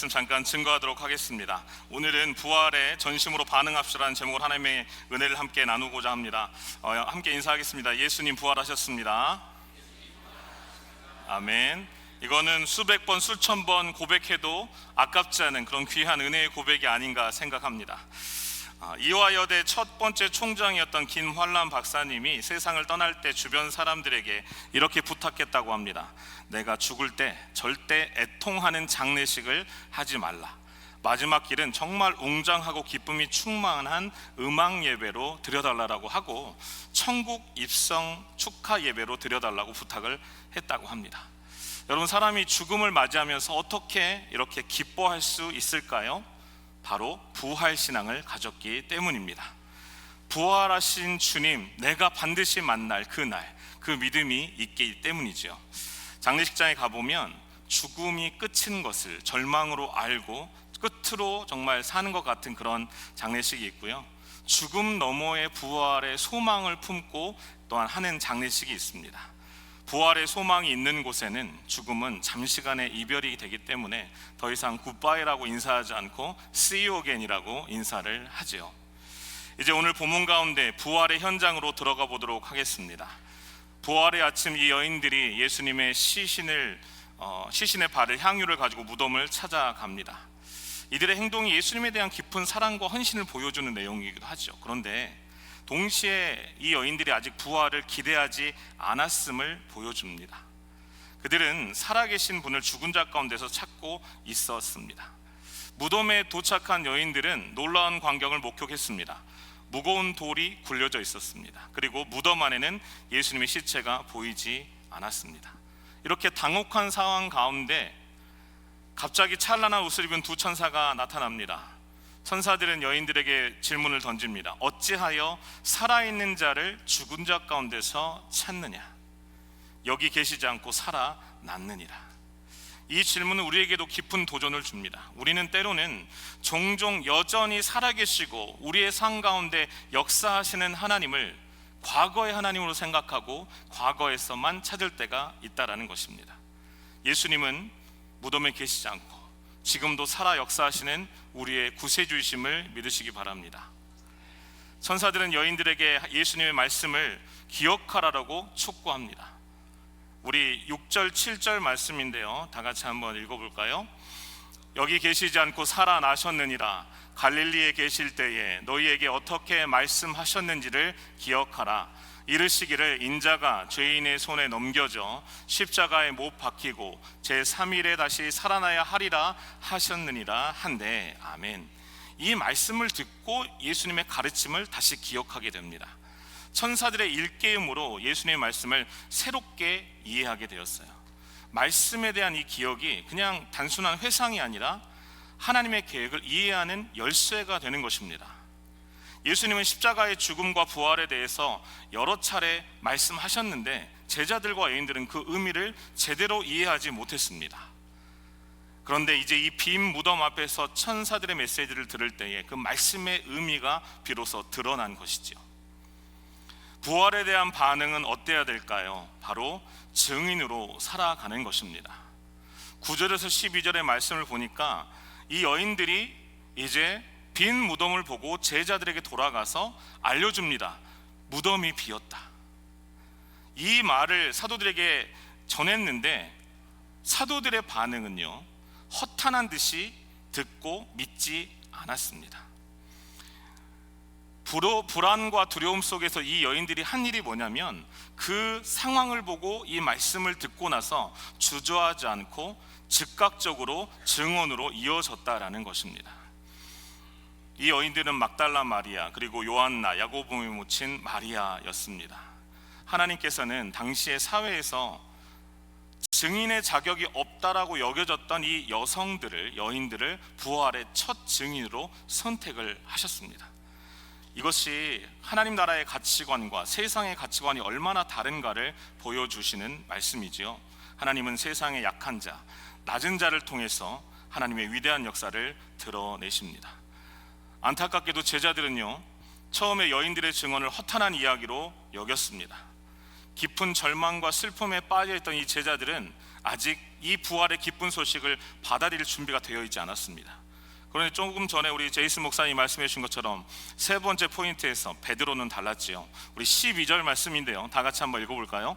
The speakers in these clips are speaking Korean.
말씀 잠깐 증거하도록 하겠습니다. 오늘은 부활의 전심으로 반응합시라는 제목으로 하나님의 은혜를 함께 나누고자 합니다. 어, 함께 인사하겠습니다. 예수님 부활하셨습니다. 아멘. 이거는 수백 번, 수천 번 고백해도 아깝지 않은 그런 귀한 은혜의 고백이 아닌가 생각합니다. 아, 이화여대 첫 번째 총장이었던 김환란 박사님이 세상을 떠날 때 주변 사람들에게 이렇게 부탁했다고 합니다. 내가 죽을 때 절대 애통하는 장례식을 하지 말라. 마지막 길은 정말 웅장하고 기쁨이 충만한 음악 예배로 드려달라고 하고 천국 입성 축하 예배로 드려달라고 부탁을 했다고 합니다. 여러분 사람이 죽음을 맞이하면서 어떻게 이렇게 기뻐할 수 있을까요? 바로 부활 신앙을 가졌기 때문입니다. 부활하신 주님, 내가 반드시 만날 그 날, 그 믿음이 있기 때문이죠. 장례식장에 가보면 죽음이 끝인 것을 절망으로 알고 끝으로 정말 사는 것 같은 그런 장례식이 있고요. 죽음 너머의 부활의 소망을 품고 또한 하는 장례식이 있습니다. 부활의 소망이 있는 곳에는 죽음은 잠시간의 이별이 되기 때문에 더 이상 굿바이라고 인사하지 않고 see you again이라고 인사를 하지요. 이제 오늘 본문 가운데 부활의 현장으로 들어가 보도록 하겠습니다. 부활의 아침 이 여인들이 예수님의 시신을 어, 시신의 발을 향유를 가지고 무덤을 찾아갑니다. 이들의 행동이 예수님에 대한 깊은 사랑과 헌신을 보여주는 내용이기도 하죠. 그런데 동시에 이 여인들이 아직 부활을 기대하지 않았음을 보여줍니다. 그들은 살아계신 분을 죽은 자 가운데서 찾고 있었습니다. 무덤에 도착한 여인들은 놀라운 광경을 목격했습니다. 무거운 돌이 굴려져 있었습니다. 그리고 무덤 안에는 예수님의 시체가 보이지 않았습니다. 이렇게 당혹한 상황 가운데 갑자기 찬란한 옷을 입은 두 천사가 나타납니다. 천사들은 여인들에게 질문을 던집니다. 어찌하여 살아있는 자를 죽은 자 가운데서 찾느냐? 여기 계시지 않고 살아났느니라. 이 질문은 우리에게도 깊은 도전을 줍니다. 우리는 때로는 종종 여전히 살아계시고 우리의 삶 가운데 역사하시는 하나님을 과거의 하나님으로 생각하고 과거에서만 찾을 때가 있다라는 것입니다. 예수님은 무덤에 계시지 않고 지금도 살아 역사하시는 우리의 구세주이심을 믿으시기 바랍니다. 천사들은 여인들에게 예수님의 말씀을 기억하라고 촉구합니다. 우리 6절 7절 말씀인데요. 다 같이 한번 읽어 볼까요? 여기 계시지 않고 살아나셨느니라 갈릴리에 계실 때에 너희에게 어떻게 말씀하셨는지를 기억하라 이르시기를 인자가 죄인의 손에 넘겨져 십자가에 못 박히고 제 3일에 다시 살아나야 하리라 하셨느니라 한데 아멘. 이 말씀을 듣고 예수님의 가르침을 다시 기억하게 됩니다. 천사들의 일깨움으로 예수님의 말씀을 새롭게 이해하게 되었어요. 말씀에 대한 이 기억이 그냥 단순한 회상이 아니라 하나님의 계획을 이해하는 열쇠가 되는 것입니다. 예수님은 십자가의 죽음과 부활에 대해서 여러 차례 말씀하셨는데 제자들과 여인들은 그 의미를 제대로 이해하지 못했습니다. 그런데 이제 이 빈 무덤 앞에서 천사들의 메시지를 들을 때에 그 말씀의 의미가 비로소 드러난 것이지요. 부활에 대한 반응은 어때야 될까요? 바로 증인으로 살아가는 것입니다. 9절에서 12절의 말씀을 보니까 이 여인들이 이제 빈 무덤을 보고 제자들에게 돌아가서 알려줍니다. 무덤이 비었다. 이 말을 사도들에게 전했는데 사도들의 반응은요, 허탄한 듯이 듣고 믿지 않았습니다. 불어, 불안과 두려움 속에서 이 여인들이 한 일이 뭐냐면 그 상황을 보고 이 말씀을 듣고 나서 주저하지 않고 즉각적으로 증언으로 이어졌다라는 것입니다. 이 여인들은 막달라 마리아 그리고 요한나 야고보의 모친 마리아였습니다. 하나님께서는 당시의 사회에서 증인의 자격이 없다라고 여겨졌던 이 여성들을 여인들을 부활의 첫 증인으로 선택을 하셨습니다. 이것이 하나님 나라의 가치관과 세상의 가치관이 얼마나 다른가를 보여주시는 말씀이지요. 하나님은 세상의 약한 자, 낮은 자를 통해서 하나님의 위대한 역사를 드러내십니다. 안타깝게도 제자들은요, 처음에 여인들의 증언을 허탄한 이야기로 여겼습니다. 깊은 절망과 슬픔에 빠져 있던 이 제자들은 아직 이 부활의 기쁜 소식을 받아들일 준비가 되어 있지 않았습니다. 그런데 조금 전에 우리 제이스 목사님 말씀해 주신 것처럼 세 번째 포인트에서 베드로는 달랐지요. 우리 12절 말씀인데요. 다 같이 한번 읽어볼까요?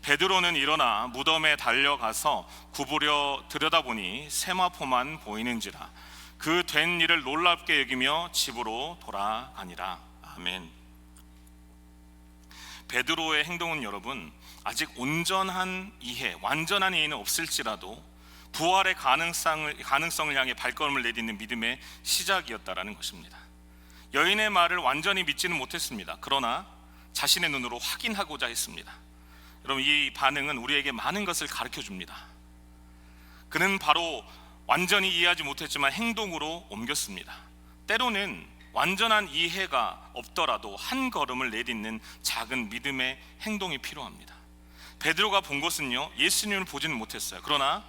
베드로는 일어나 무덤에 달려가서 구부려 들여다보니 세마포만 보이는지라 그 된 일을 놀랍게 여기며 집으로 돌아가니라. 아멘. 베드로의 행동은 여러분 아직 온전한 이해, 완전한 이해는 없을지라도 부활의 가능성을 가능성을 향해 발걸음을 내딛는 믿음의 시작이었다라는 것입니다. 여인의 말을 완전히 믿지는 못했습니다. 그러나 자신의 눈으로 확인하고자 했습니다. 여러분 이 반응은 우리에게 많은 것을 가르쳐 줍니다. 그는 바로 완전히 이해하지 못했지만 행동으로 옮겼습니다. 때로는 완전한 이해가 없더라도 한 걸음을 내딛는 작은 믿음의 행동이 필요합니다. 베드로가 본 것은요 예수님을 보지는 못했어요. 그러나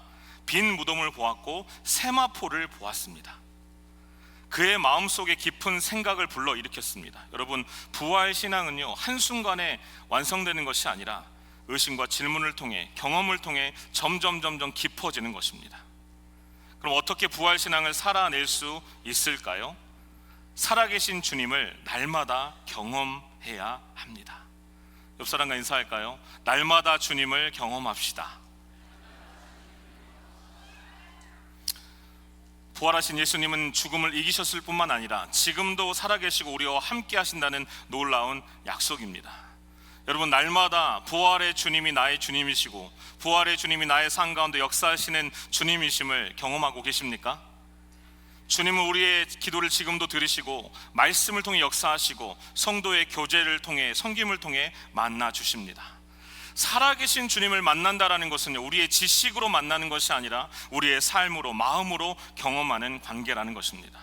빈 무덤을 보았고 세마포를 보았습니다. 그의 마음속에 깊은 생각을 불러 일으켰습니다. 여러분 부활 신앙은요 한 순간에 완성되는 것이 아니라 의심과 질문을 통해 경험을 통해 점점 점점 깊어지는 것입니다. 그럼 어떻게 부활 신앙을 살아낼 수 있을까요? 살아계신 주님을 날마다 경험해야 합니다. 옆 사람과 인사할까요? 날마다 주님을 경험합시다. 부활하신 예수님은 죽음을 이기셨을 뿐만 아니라 지금도 살아계시고 우리와 함께 하신다는 놀라운 약속입니다. 여러분 날마다 부활의 주님이 나의 주님이시고 부활의 주님이 나의 삶 가운데 역사하시는 주님이심을 경험하고 계십니까? 주님은 우리의 기도를 지금도 들으시고 말씀을 통해 역사하시고 성도의 교제를 통해 성김을 통해 만나 주십니다. 살아계신 주님을 만난다라는 것은 우리의 지식으로 만나는 것이 아니라 우리의 삶으로 마음으로 경험하는 관계라는 것입니다.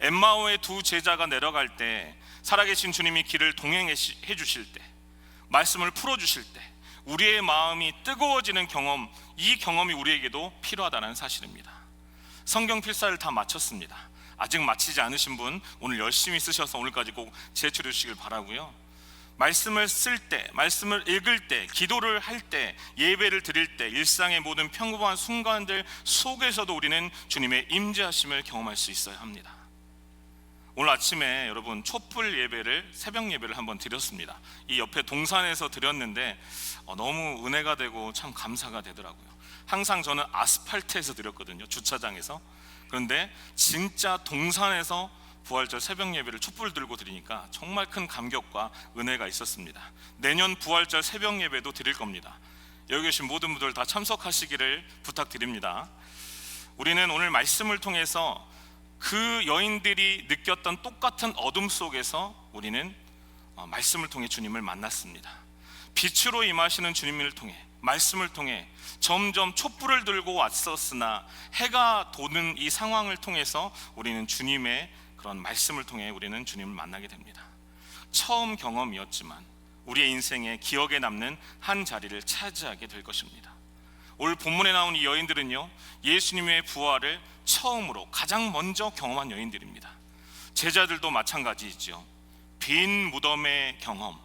엠마오의 두 제자가 내려갈 때 살아계신 주님이 길을 동행해 주실 때 말씀을 풀어 주실 때 우리의 마음이 뜨거워지는 경험 이 경험이 우리에게도 필요하다는 사실입니다. 성경 필사를 다 마쳤습니다. 아직 마치지 않으신 분 오늘 열심히 쓰셔서 오늘까지 꼭 제출해 주시길 바라고요. 말씀을 쓸 때, 말씀을 읽을 때, 기도를 할 때, 예배를 드릴 때, 일상의 모든 평범한 순간들 속에서도 우리는 주님의 임재하심을 경험할 수 있어야 합니다. 오늘 아침에 여러분 촛불 예배를 새벽 예배를 한번 드렸습니다. 이 옆에 동산에서 드렸는데 어, 너무 은혜가 되고 참 감사가 되더라고요. 항상 저는 아스팔트에서 드렸거든요. 주차장에서. 그런데 진짜 동산에서 부활절 새벽 예배를 촛불 들고 드리니까 정말 큰 감격과 은혜가 있었습니다. 내년 부활절 새벽 예배도 드릴 겁니다. 여기 계신 모든 분들 다 참석하시기를 부탁드립니다. 우리는 오늘 말씀을 통해서 그 여인들이 느꼈던 똑같은 어둠 속에서 우리는 어, 말씀을 통해 주님을 만났습니다. 빛으로 임하시는 주님을 통해 말씀을 통해 점점 촛불을 들고 왔었으나 해가 도는 이 상황을 통해서 우리는 주님의 그런 말씀을 통해 우리는 주님을 만나게 됩니다. 처음 경험이었지만 우리의 인생에 기억에 남는 한 자리를 차지하게 될 것입니다. 오늘 본문에 나온 이 여인들은요, 예수님의 부활을 처음으로 가장 먼저 경험한 여인들입니다. 제자들도 마찬가지이죠. 빈 무덤의 경험,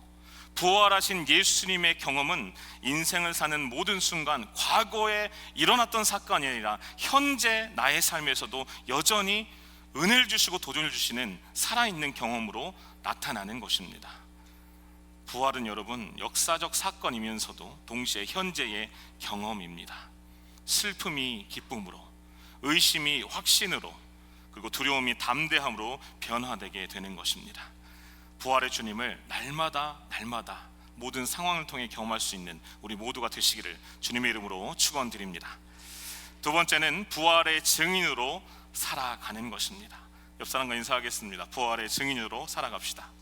부활하신 예수님의 경험은 인생을 사는 모든 순간 과거에 일어났던 사건이 아니라 현재 나의 삶에서도 여전히 은혜를 주시고 도전을 주시는 살아있는 경험으로 나타나는 것입니다. 부활은 여러분 역사적 사건이면서도 동시에 현재의 경험입니다. 슬픔이 기쁨으로, 의심이 확신으로, 그리고 두려움이 담대함으로 변화되게 되는 것입니다. 부활의 주님을 날마다 날마다 모든 상황을 통해 경험할 수 있는 우리 모두가 되시기를 주님의 이름으로 축원드립니다. 두 번째는 부활의 증인으로 살아가는 것입니다. 옆 사람과 인사하겠습니다. 부활의 증인으로 살아갑시다.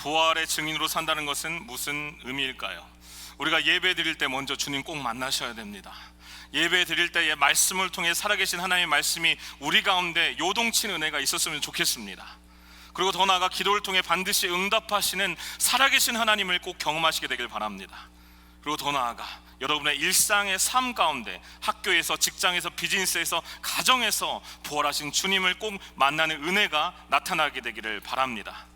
부활의 증인으로 산다는 것은 무슨 의미일까요? 우리가 예배 드릴 때 먼저 주님 꼭 만나셔야 됩니다. 예배 드릴 때에 말씀을 통해 살아계신 하나님의 말씀이 우리 가운데 요동친 은혜가 있었으면 좋겠습니다. 그리고 더 나아가 기도를 통해 반드시 응답하시는 살아계신 하나님을 꼭 경험하시게 되길 바랍니다. 그리고 더 나아가 여러분의 일상의 삶 가운데 학교에서 직장에서 비즈니스에서 가정에서 부활하신 주님을 꼭 만나는 은혜가 나타나게 되기를 바랍니다.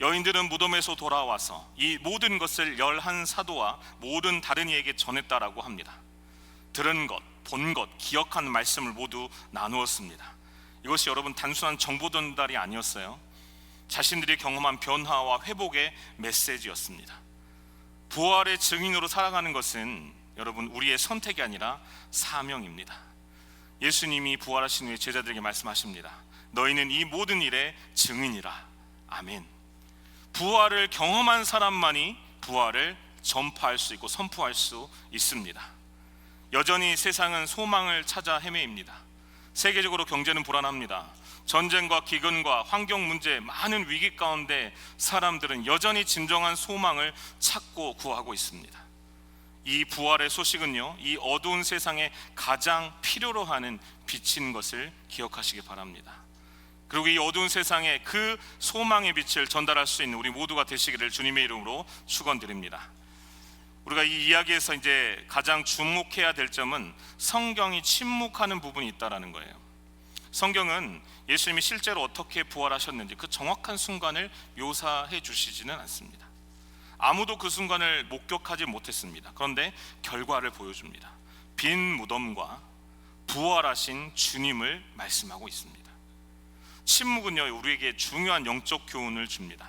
여인들은 무덤에서 돌아와서 이 모든 것을 열한 사도와 모든 다른 이에게 전했다라고 합니다. 들은 것, 본 것, 기억한 말씀을 모두 나누었습니다. 이것이 여러분 단순한 정보 전달이 아니었어요. 자신들이 경험한 변화와 회복의 메시지였습니다. 부활의 증인으로 살아가는 것은 여러분 우리의 선택이 아니라 사명입니다. 예수님이 부활하신 후에 제자들에게 말씀하십니다. 너희는 이 모든 일의 증인이라. 아멘. 부활을 경험한 사람만이 부활을 전파할 수 있고 선포할 수 있습니다. 여전히 세상은 소망을 찾아 헤매입니다. 세계적으로 경제는 불안합니다. 전쟁과 기근과 환경 문제 많은 위기 가운데 사람들은 여전히 진정한 소망을 찾고 구하고 있습니다. 이 부활의 소식은요, 이 어두운 세상에 가장 필요로 하는 빛인 것을 기억하시기 바랍니다. 그리고 이 어두운 세상에 그 소망의 빛을 전달할 수 있는 우리 모두가 되시기를 주님의 이름으로 축원드립니다. 우리가 이 이야기에서 이제 가장 주목해야 될 점은 성경이 침묵하는 부분이 있다라는 거예요. 성경은 예수님이 실제로 어떻게 부활하셨는지 그 정확한 순간을 묘사해 주시지는 않습니다. 아무도 그 순간을 목격하지 못했습니다. 그런데 결과를 보여줍니다. 빈 무덤과 부활하신 주님을 말씀하고 있습니다. 침묵은요, 우리에게 중요한 영적 교훈을 줍니다.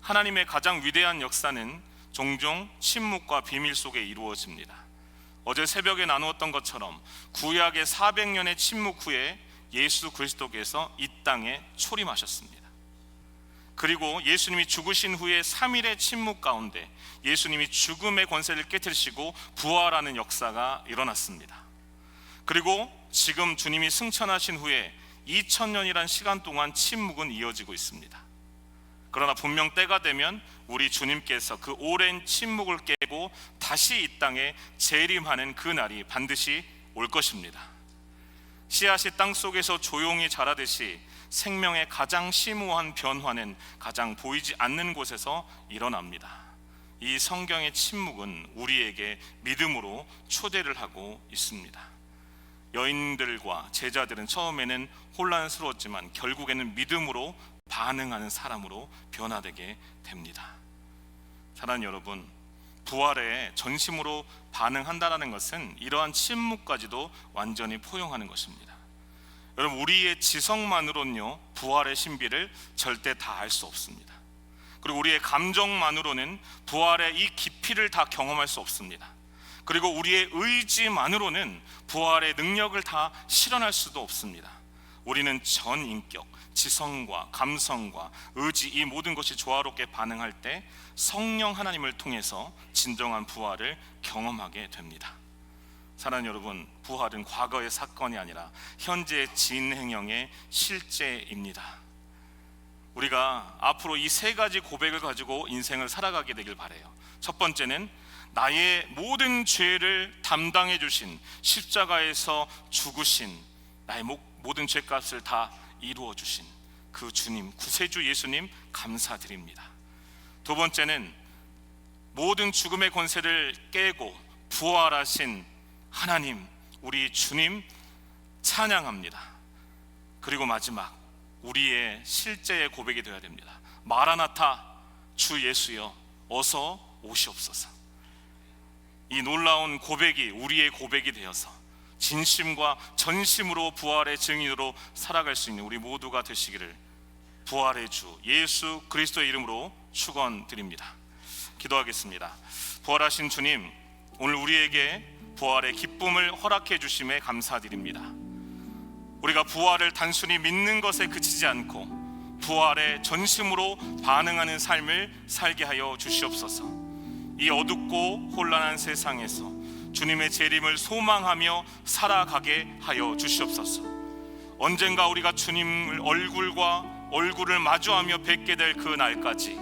하나님의 가장 위대한 역사는 종종 침묵과 비밀 속에 이루어집니다. 어제 새벽에 나누었던 것처럼 구약의 400년의 침묵 후에 예수 그리스도께서 이 땅에 초림하셨습니다. 그리고 예수님이 죽으신 후에 3일의 침묵 가운데 예수님이 죽음의 권세를 깨뜨리시고 부활하는 역사가 일어났습니다. 그리고 지금 주님이 승천하신 후에 2000년이란 시간 동안 침묵은 이어지고 있습니다. 그러나 분명 때가 되면 우리 주님께서 그 오랜 침묵을 깨고 다시 이 땅에 재림하는 그 날이 반드시 올 것입니다. 씨앗이 땅 속에서 조용히 자라듯이 생명의 가장 심오한 변화는 가장 보이지 않는 곳에서 일어납니다. 이 성경의 침묵은 우리에게 믿음으로 초대를 하고 있습니다. 여인들과 제자들은 처음에는 혼란스러웠지만 결국에는 믿음으로 반응하는 사람으로 변화되게 됩니다. 사랑하는 여러분, 부활에 전심으로 반응한다라는 것은 이러한 침묵까지도 완전히 포용하는 것입니다. 여러분, 우리의 지성만으로는요 부활의 신비를 절대 다 알 수 없습니다. 그리고 우리의 감정만으로는 부활의 이 깊이를 다 경험할 수 없습니다. 그리고 우리의 의지만으로는 부활의 능력을 다 실현할 수도 없습니다. 우리는 전 인격, 지성과 감성과 의지 이 모든 것이 조화롭게 반응할 때 성령 하나님을 통해서 진정한 부활을 경험하게 됩니다. 사랑하는 여러분, 부활은 과거의 사건이 아니라 현재 진행형의 실제입니다. 우리가 앞으로 이 세 가지 고백을 가지고 인생을 살아가게 되길 바래요. 첫 번째는 나의 모든 죄를 담당해 주신 십자가에서 죽으신 나의 모든 죄값을 다 이루어 주신 그 주님 구세주 예수님 감사드립니다. 두 번째는 모든 죽음의 권세를 깨고 부활하신 하나님 우리 주님 찬양합니다. 그리고 마지막 우리의 실제의 고백이 되어야 됩니다. 마라나타 주 예수여 어서 오시옵소서. 이 놀라운 고백이 우리의 고백이 되어서 진심과 전심으로 부활의 증인으로 살아갈 수 있는 우리 모두가 되시기를 부활의 주 예수 그리스도의 이름으로 축원드립니다. 기도하겠습니다. 부활하신 주님, 오늘 우리에게 부활의 기쁨을 허락해 주심에 감사드립니다. 우리가 부활을 단순히 믿는 것에 그치지 않고 부활의 전심으로 반응하는 삶을 살게 하여 주시옵소서. 이 어둡고 혼란한 세상에서 주님의 재림을 소망하며 살아가게 하여 주시옵소서. 언젠가 우리가 주님을 얼굴과 얼굴을 마주하며 뵙게 될 그 날까지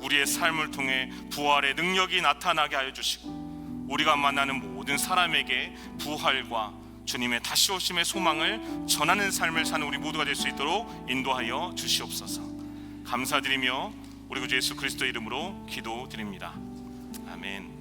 우리의 삶을 통해 부활의 능력이 나타나게 하여 주시고 우리가 만나는 모든 사람에게 부활과 주님의 다시 오심의 소망을 전하는 삶을 사는 우리 모두가 될 수 있도록 인도하여 주시옵소서. 감사드리며 우리 구주 예수 그리스도 이름으로 기도드립니다. 아멘.